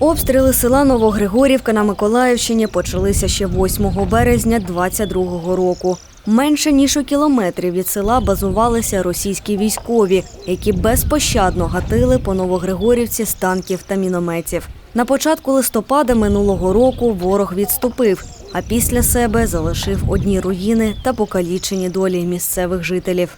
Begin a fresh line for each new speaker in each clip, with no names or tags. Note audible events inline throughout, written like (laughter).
Обстріли села Новогригорівка на Миколаївщині почалися ще 8 березня 22-го року. Менше ніж у кілометрі від села базувалися російські військові, які безпощадно гатили по Новогригорівці з танків та мінометів. На початку листопада минулого року ворог відступив, а після себе залишив одні руїни та покалічені долі місцевих жителів.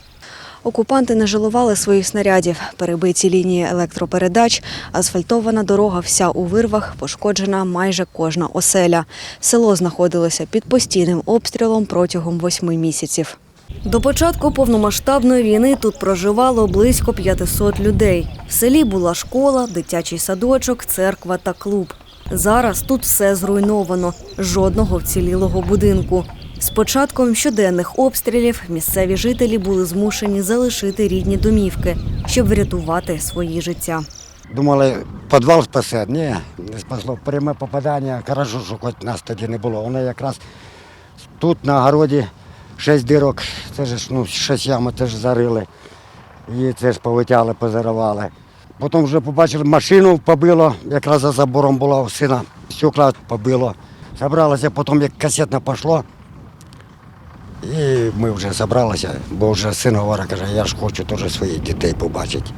Окупанти не жалували своїх снарядів, перебиті лінії електропередач, асфальтована дорога вся у вирвах, пошкоджена майже кожна оселя. Село знаходилося під постійним обстрілом протягом восьми місяців. До початку повномасштабної війни тут проживало близько 500 людей. В селі була школа, дитячий садочок, церква та клуб. Зараз тут все зруйновано, жодного вцілілого будинку. З початком щоденних обстрілів місцеві жителі були змушені залишити рідні домівки, щоб врятувати свої життя.
Думали, підвал спасе. Ні, не спасло. Пряме попадання, гаражу, що хоч нас тоді не було. Воно якраз тут на городі шість дирок, це ж ну, шість ям це ж зарили. І це ж повитяли, позаривали. Потім вже побачили, машину побило, якраз за забором була у сина, стекла побило. Забралося, потім як касетне пішло. І ми вже зібралися, бо вже син говорить, каже, я ж хочу теж своїх дітей побачити.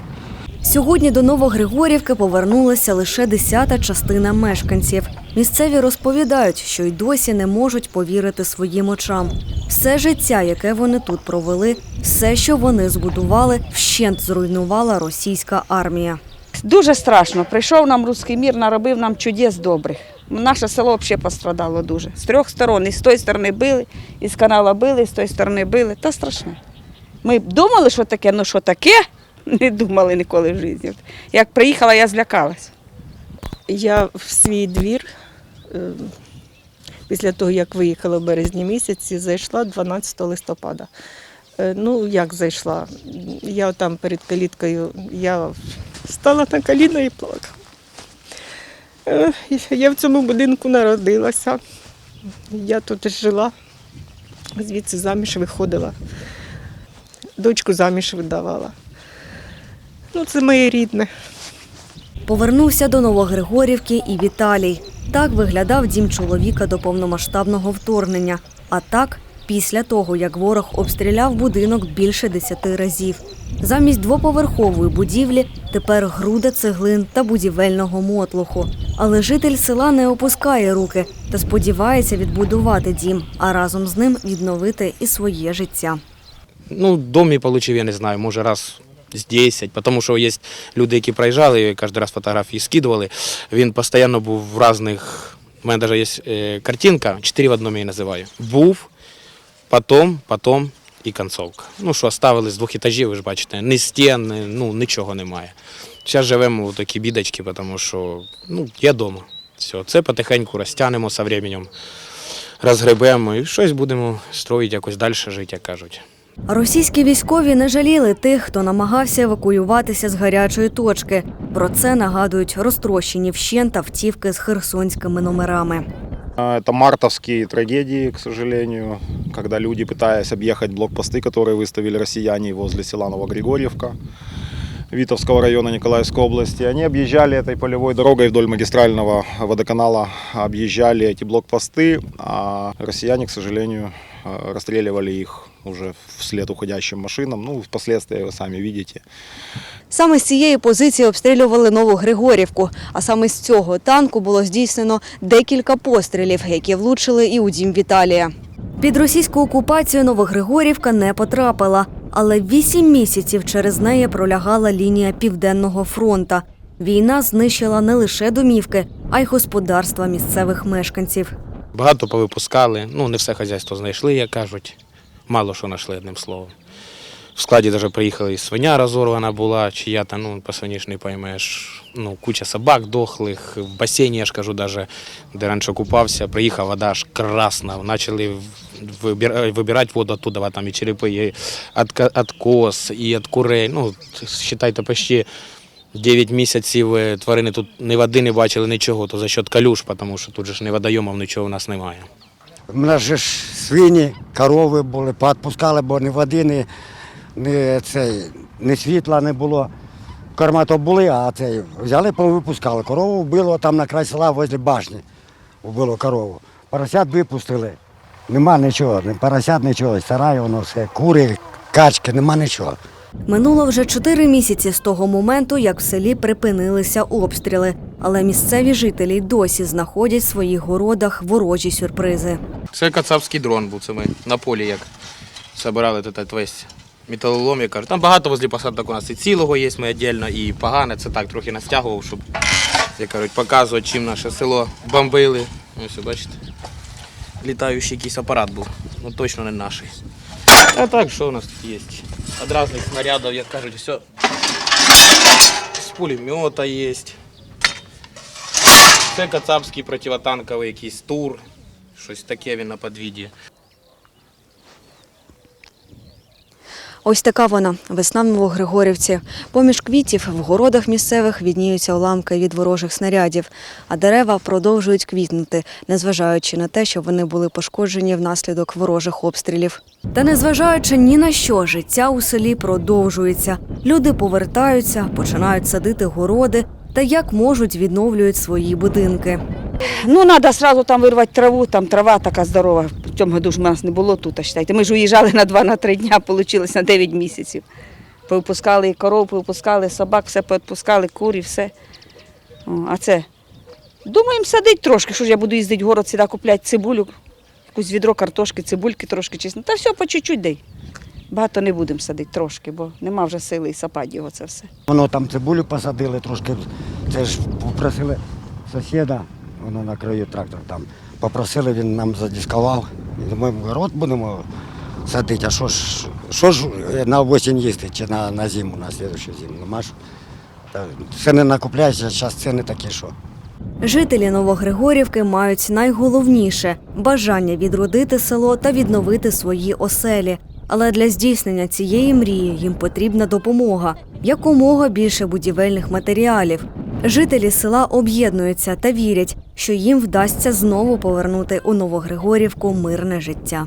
Сьогодні до Новогригорівки повернулася лише десята частина мешканців. Місцеві розповідають, що й досі не можуть повірити своїм очам. Все життя, яке вони тут провели, все, що вони збудували, вщент зруйнувала російська армія.
Дуже страшно. Прийшов нам руський мір, наробив нам чудес добрих. Наше село взагалі пострадало дуже. З трьох сторон. І з тої сторони били, і з канала били, і з тої сторони били. Та страшне. Ми думали, що таке, ну що таке, (laughs) не думали ніколи в житті. Як приїхала, я злякалась.
Я в свій двір е, після того, як виїхала в березні місяці, зайшла 12 листопада. Е, Ну, як зайшла? Я там перед каліткою я стала на коліна і плакала. Е, Я в цьому будинку народилася. Я тут жила, звідси заміж виходила. Дочку заміж видавала. Ну, це моє рідне.
Повернувся до Новогригорівки і Віталій. Так виглядав дім чоловіка до повномасштабного вторгнення. А так, після того, як ворог обстріляв будинок більше десяти разів. Замість двоповерхової будівлі тепер груда цеглин та будівельного мотлуху. Але житель села не опускає руки та сподівається відбудувати дім, а разом з ним відновити і своє життя.
Ну, дом я получив, я не знаю, може раз з 10, тому що є люди, які проїжджали, і кожен раз фотографії скидували. Він постійно був в різних. У мене навіть є е, картинка, 4 в одному я її називаю. Був, потім, потім і концовка. Ну, що оставили з двох етажів, ви ж бачите, ні стін, ну, нічого немає. Зараз живемо в такі бідочки, тому що ну, я вдома. Все, це потихеньку розтягнемо з часом, розгребемо і щось будемо строїти, якось далі жити, як кажуть.
Російські військові не жаліли тих, хто намагався евакуюватися з гарячої точки. Про це нагадують розтрощені вщент автівки з херсонськими номерами.
А, Это мартовские трагедии, к сожалению, когда люди, пытаясь объехать блокпосты, которые выставили россияне возле села Новогригорьевка, Витовского района Николаевской области, они объезжали этой полевой дорогой вдоль магистрального водоканала, объезжали эти блокпосты, а россияне, к сожалению, э, расстреливали их уже вслед уходящим машинам. Ну, впоследствии вы сами видите.
Саме з цієї позиції обстрілювали Нову Григорівку. А саме з цього танку було здійснено декілька пострілів, які влучили і у дім Віталія. Під російську окупацію Новогригорівка не потрапила, але вісім місяців через неї пролягала лінія Південного фронта. Війна знищила не лише домівки, а й господарства місцевих мешканців.
Багато повипускали, ну не все хазяйство знайшли, як кажуть. Мало що знайшли одним словом. В складі навіть приїхали і свиня розорвана була, чия-то, ну, по свині ж не поймеш. Ну, куча собак дохлих, в басейні, я ж кажу, даже, де раніше купався, приїхав вода аж красна. Почали вибирати воду оттуда, там і черепи, і від, і від курей. Ну, вважайте, почти 9 місяців е, тварини тут ні води не бачили, нічого, то за счет калюш, тому що тут же ж ні водойомів, нічого у нас немає.
У мене ж свині, корови були, поотпускали, бо ні води, ні, ні, цей, ні світла не було. корма то були, а цей взяли, повипускали. Корову вбило там на край села возле башні. Вбило корову. Поросят випустили. Нема нічого, ні поросят нічого, сарай, воно все, кури, качки, нема нічого.
Минуло вже чотири місяці з того моменту, як в селі припинилися обстріли, але місцеві жителі й досі знаходять в своїх городах ворожі сюрпризи.
Це кацапський дрон був, це ми на полі як збирали тут весь металолом, я кажу. Там багато возле посадок у нас і цілого є, ми віддільно, і погане, це так трохи настягував, щоб, як кажуть, показувати, чим наше село бомбили. Ось, бачите, літаючий якийсь апарат був, ну точно не наш. А так, що у нас тут є? Від різних снарядів, як кажуть, все. З пулемета є. Це кацапський противотанковий якийсь тур. Щось таке він на подвіді.
Ось така вона весна в Новогригорівці. Поміж квітів в городах місцевих відніються уламки від ворожих снарядів, а дерева продовжують квітнути, незважаючи на те, що вони були пошкоджені внаслідок ворожих обстрілів. Та незважаючи ні на що, життя у селі продовжується. Люди повертаються, починають садити городи та як можуть відновлюють свої будинки.
Ну, треба одразу там вирвати траву, там трава така здорова. В цьому году ж у нас не було тут, считайте. Ми ж уїжджали на 2-3 дня, вийшло на 9 місяців. Повипускали і коров, повипускали собак, все повипускали, курі, все. О, а це, думаємо, садить трошки, що ж я буду їздити в город сюди купляти цибулю, якусь відро картошки, цибульки трошки чесно. Та все по чуть-чуть дай. Багато не будемо садити трошки, бо нема вже сили і сапати його це все.
Воно там цибулю посадили трошки. Це ж попросили сусіда, воно на краю трактор там. Попросили, він нам задіскував. Ми город будемо садити, а що ж, що ж на осінь їсти чи на, на зиму, на слідчу зиму. Нема ж. Не накупляється, зараз ціни такі, що.
Жителі Новогригорівки мають найголовніше бажання відродити село та відновити свої оселі. Але для здійснення цієї мрії їм потрібна допомога, якомога більше будівельних матеріалів. Жителі села об'єднуються та вірять, що їм вдасться знову повернути у Новогригорівку мирне життя.